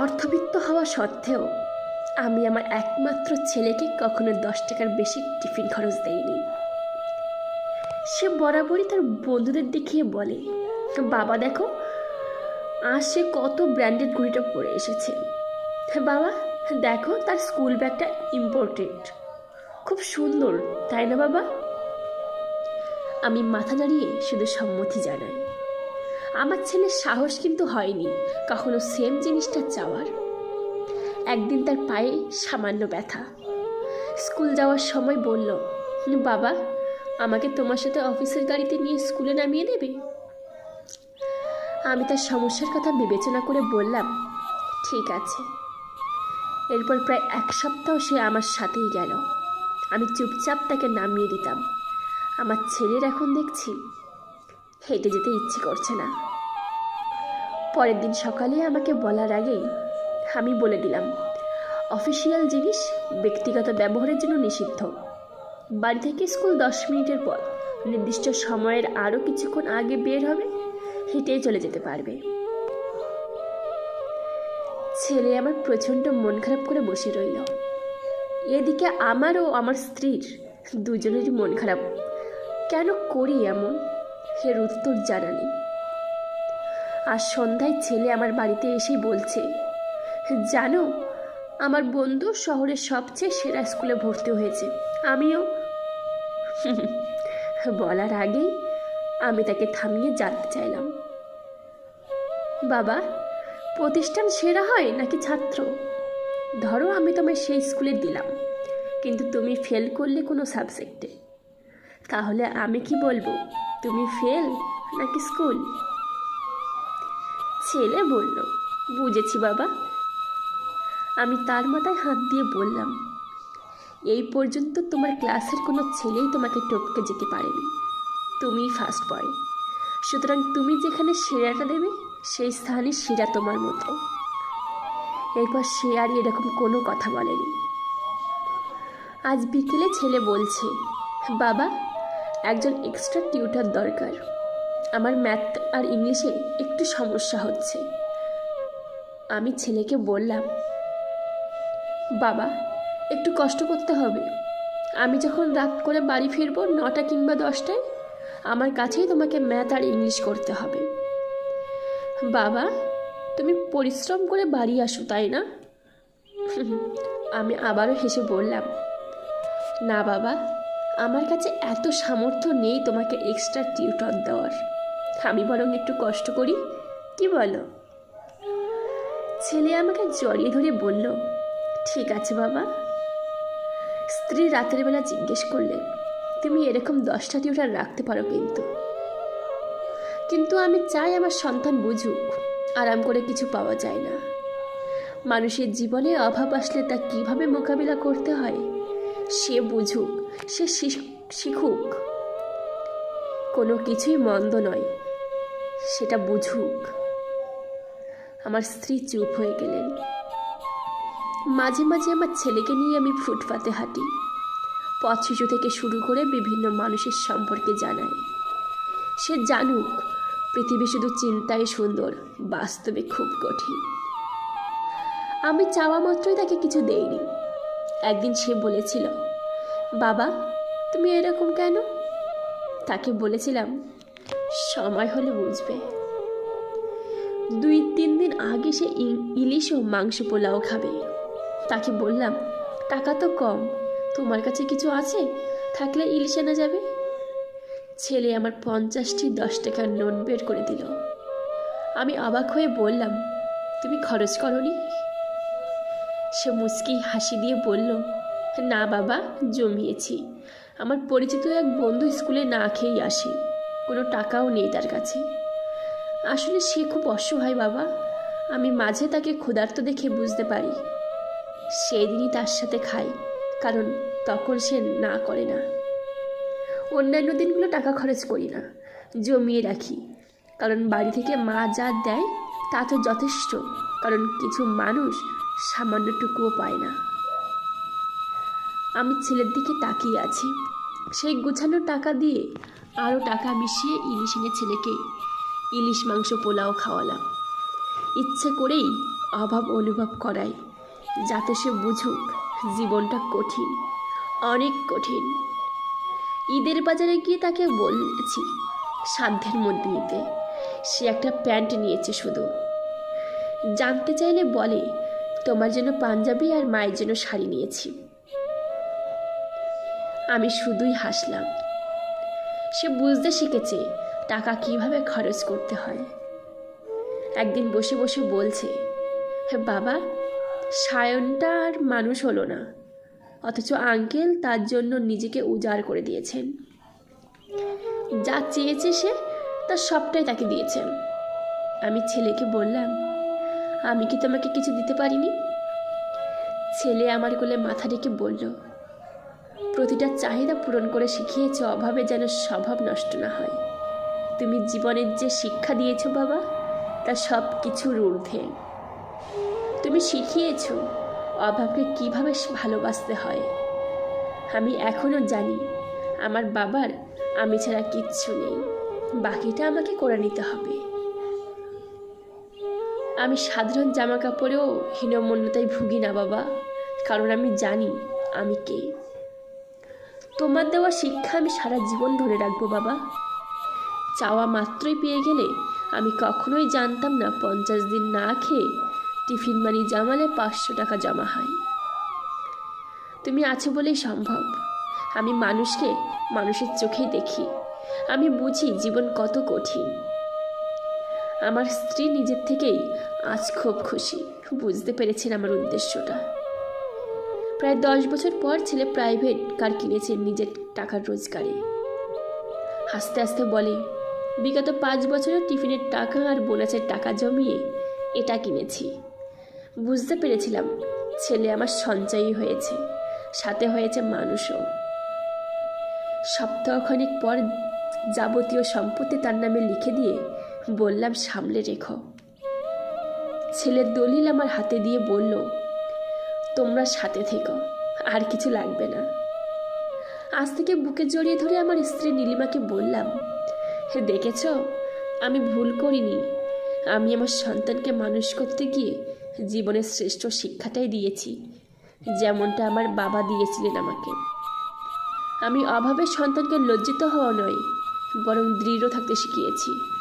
অর্থবিত্ত হওয়া সত্ত্বেও আমি আমার একমাত্র ছেলেকে কখনো দশ টাকার বেশি টিফিন খরচ দেইনি। সে বরাবরই তার বন্ধুদের দেখিয়ে বলে, বাবা, দেখো, আজ সে কত ব্র্যান্ডেড ঘড়িটা পরে এসেছে। বাবা, দেখো, তার স্কুল ব্যাগটা ইম্পর্টেন্ট খুব সুন্দর, তাই না বাবা? আমি মাথা নাড়িয়ে শুধু সম্মতি জানাই। আমার ছেলের সাহস কিন্তু হয়নি কখনো সেম জিনিসটা চাওয়ার। একদিন তার পায়ে সামান্য ব্যথা। স্কুল যাওয়ার সময় বলল, বাবা, আমাকে তোমার সাথে অফিসের গাড়িতে নিয়ে স্কুলে নামিয়ে দেবে? আমি তার সমস্যার কথা বিবেচনা করে বললাম, ঠিক আছে। এরপর প্রায় এক সপ্তাহ সে আমার সাথেই গেল। আমি চুপচাপ তাকে নামিয়ে দিতাম। আমার ছেলের এখন দেখছি হেঁটে যেতে ইচ্ছে করছে না। পরের দিন সকালে আমাকে বলার আগেই আমি বলে দিলাম, অফিসিয়াল জিনিস ব্যক্তিগত ব্যবহারের জন্য নিষিদ্ধ। বাড়ি থেকে স্কুল দশ মিনিটের পর নির্দিষ্ট সময়ের আরও কিছুক্ষণ আগে বের হবে, হেঁটেই চলে যেতে পারবে। ছেলে আমার প্রচণ্ড মন খারাপ করে বসে রইল। এদিকে আমার ও আমার স্ত্রীর দুজনেরই মন খারাপ। কেন করি এমন? এর উত্তর জানা নেই। আর সন্ধ্যায় ছেলে আমার বাড়িতে এসেই বলছে, জানো, আমার বন্ধু শহরের সবচেয়ে সেরা স্কুলে ভর্তি হয়েছে। আমিও। বলার আগেই আমি তাকে থামিয়ে জানতে চাইলাম। বাবা, প্রতিষ্ঠান সেরা হয় নাকি ছাত্র? ধরো আমি তোমায় সেই স্কুলে দিলাম, কিন্তু তুমি ফেল করলে কোনো সাবজেক্টে। তাহলে আমি কি বলব? তুমি ফেল নাকি স্কুল? ছেলে বলল, বুঝেছি বাবা। আমি তার মাথায় হাত দিয়ে বললাম, এই পর্যন্ত তোমার ক্লাসের কোনো ছেলেই তোমাকে টপকে যেতে পারেনি। তুমিই ফার্স্ট বয় সুতরাং তুমি যেখানে সেরাটা দেবে, সেই স্থানে সেরা তোমার মতো। এরপর সে আর এরকম কোনো কথা বলেনি। আজ বিকেলে ছেলে বলছে, বাবা একজন এক্সট্রা টিউটার দরকার। আমার ম্যাথ আর ইংলিশে একটু সমস্যা হচ্ছে। আমি ছেলেকে বললাম, বাবা, একটু কষ্ট করতে হবে। আমি যখন রাত করে বাড়ি ফিরবো নটা কিংবা দশটায়, আমার কাছেই তোমাকে ম্যাথ আর ইংলিশ করতে হবে। বাবা, তুমি পরিশ্রম করে বাড়ি আসো, তাই না? আমি আবারও হেসে বললাম, না বাবা আমার কাছে এত সামর্থ্য নেই তোমাকে এক্সট্রা টিউটর দেওয়ার। আমি বরং একটু কষ্ট করি, কি বলো? ছেলে আমাকে জড়িয়ে ধরে বলল, ঠিক আছে বাবা। স্ত্রী রাতের বেলা জিজ্ঞেস করলে, তুমি এরকম দশটা টিউটার রাখতে পারো কিন্তু। কিন্তু আমি চাই আমার সন্তান বুঝুক, আরাম করে কিছু পাওয়া যায় না। মানুষের জীবনে অভাব আসলে তা কীভাবে মোকাবিলা করতে হয়? সে বুঝুক, সে শিখুক। কোনো কিছুই মন্দ নয়, সেটা বুঝুক। আমার স্ত্রী চুপ হয়ে গেলেন। মাঝে মাঝে আমার ছেলেকে নিয়ে আমি ফুটপাতে হাঁটি। পথ শিশু থেকে শুরু করে বিভিন্ন মানুষের সম্পর্কে জানাই। সে জানুক, পৃথিবী শুধু চিন্তায় সুন্দর, বাস্তবে খুব কঠিন। আমি চাওয়া মাত্রই তাকে কিছু দেইনি। একদিন সে বলেছিল, বাবা, তুমি এরকম কেন? তাকে বলেছিলাম, সময় হলে বুঝবে। দুই তিন দিন আগে সে ইলিশ ও মাংস পোলাও খাবে। তাকে বললাম, টাকা তো কম, তোমার কাছে কিছু আছে? থাকলে ইলিশ আনা যাবে? ছেলে আমার পঞ্চাশটি দশ টাকার নোট বের করে দিল। আমি অবাক হয়ে বললাম, তুমি খরচ করনি? সে মুচকি হাসি দিয়ে বলল, না বাবা, জমিয়েছি। আমার পরিচিত এক বন্ধু স্কুলে না খেয়েই আসে। কোনো টাকাও নেই তার কাছে। আসলে সে খুব অসহায় বাবা। আমি মাঝে তাকে ক্ষুধার্ত দেখে বুঝতে পারি। সেই দিনই তার সাথে খাই, কারণ তখন সে না করে না। অন্যান্য দিনগুলো টাকা খরচ করি না, জমিয়ে রাখি। কারণ বাড়ি থেকে মা যা দেয়, তা তো যথেষ্ট। কারণ কিছু মানুষ সামান্যটুকুও পায় না। আমি ছেলের দিকে তাকিয়ে আছি। সেই গুছানো টাকা দিয়ে আরও টাকা মিশিয়ে ইলিশ এনে ছেলেকে ইলিশ মাংস পোলাও খাওয়ালাম। ইচ্ছে করেই অভাব অনুভব করাই যাতে সে বুঝুক জীবনটা কঠিন, অনেক কঠিন। ঈদের বাজারে গিয়ে তাকে বলেছি, সাধ্যের মধ্যে নিতে। সে একটা প্যান্ট নিয়েছে শুধু। জানতে চাইলে বলে তোমার জন্য পাঞ্জাবি আর মায়ের জন্য শাড়ি নিয়েছি। আমি শুধুই হাসলাম। সে বুঝতে শিখেছে টাকা কীভাবে খরচ করতে হয়। একদিন বসে বসে বলছে বাবা, সায়নটা আর মানুষ হলো না, অথচ আঙ্কেল তার জন্য নিজেকে উজাড় করে দিয়েছেন। যা চেয়েছে সে তার সবটাই তাকে দিয়েছেন। আমি ছেলেকে বললাম আমি কি তোমাকে কিছু দিতে পারিনি? ছেলে আমার কোলে মাথা রেখে বলল, প্রতিটা চাহিদা পূরণ করে শিখিয়েছ, অভাবে যেন স্বভাব নষ্ট না হয়। তুমি জীবনের যে শিক্ষা দিয়েছ বাবা, তা সব কিছুর ঊর্ধ্বে। তুমি শিখিয়েছ অভাবকে কীভাবে ভালোবাসতে হয়। আমি এখনও জানি, আমার বাবার আমি ছাড়া কিচ্ছু নেই। বাকিটা আমাকে করে নিতে হবে। আমি সাধারণ জামা কাপড়েও হীনমন্যতায় ভুগি না, বাবা। কারণ আমি জানি আমি কে। তোমার দেওয়া শিক্ষা আমি সারা জীবন ধরে রাখব, বাবা। চাওয়া মাত্রই পেয়ে গেলে আমি কখনোই জানতাম না পঞ্চাশ দিন না খেয়ে টিফিন মানি জামালে পাঁচশো টাকা জমা হয়। তুমি আছো বলেই সম্ভব। আমি মানুষকে মানুষের চোখেই দেখি। আমি বুঝি জীবন কত কঠিন। আমার স্ত্রী নিজের থেকেই আজ খুব খুশি। বুঝতে পেরেছেন আমার উদ্দেশ্যটা। প্রায় দশ বছর পর ছেলে প্রাইভেট কার কিনেছেন নিজের টাকার রোজগারে। হাসতে হাসতে বলে, বিগত পাঁচ বছরে টিফিনের টাকা আর বোনাসের টাকা জমিয়ে এটা কিনেছি। বুঝতে পেরেছিলাম ছেলে আমার সঞ্চয়ী হয়েছে, সাথে হয়েছে মানুষও। সপ্তাহখানিক পর যাবতীয় সম্পত্তি তার নামে লিখে দিয়ে বললাম, সামলে রেখো। ছেলের দলিল আমার হাতে দিয়ে বলল, তোমরা সাথে থেকো, আর কিছু লাগবে না। আজ থেকে বুকে জড়িয়ে ধরে আমার স্ত্রী নীলিমাকে বললাম, হে, দেখেছ? আমি ভুল করিনি। আমি আমার সন্তানকে মানুষ করতে গিয়ে জীবনের শ্রেষ্ঠ শিক্ষাটাই দিয়েছি, যেমনটা আমার বাবা দিয়েছিলেন আমাকে। আমি অভাবে সন্তানকে লজ্জিত হওয়া নয়, বরং দৃঢ় থাকতে শিখিয়েছি।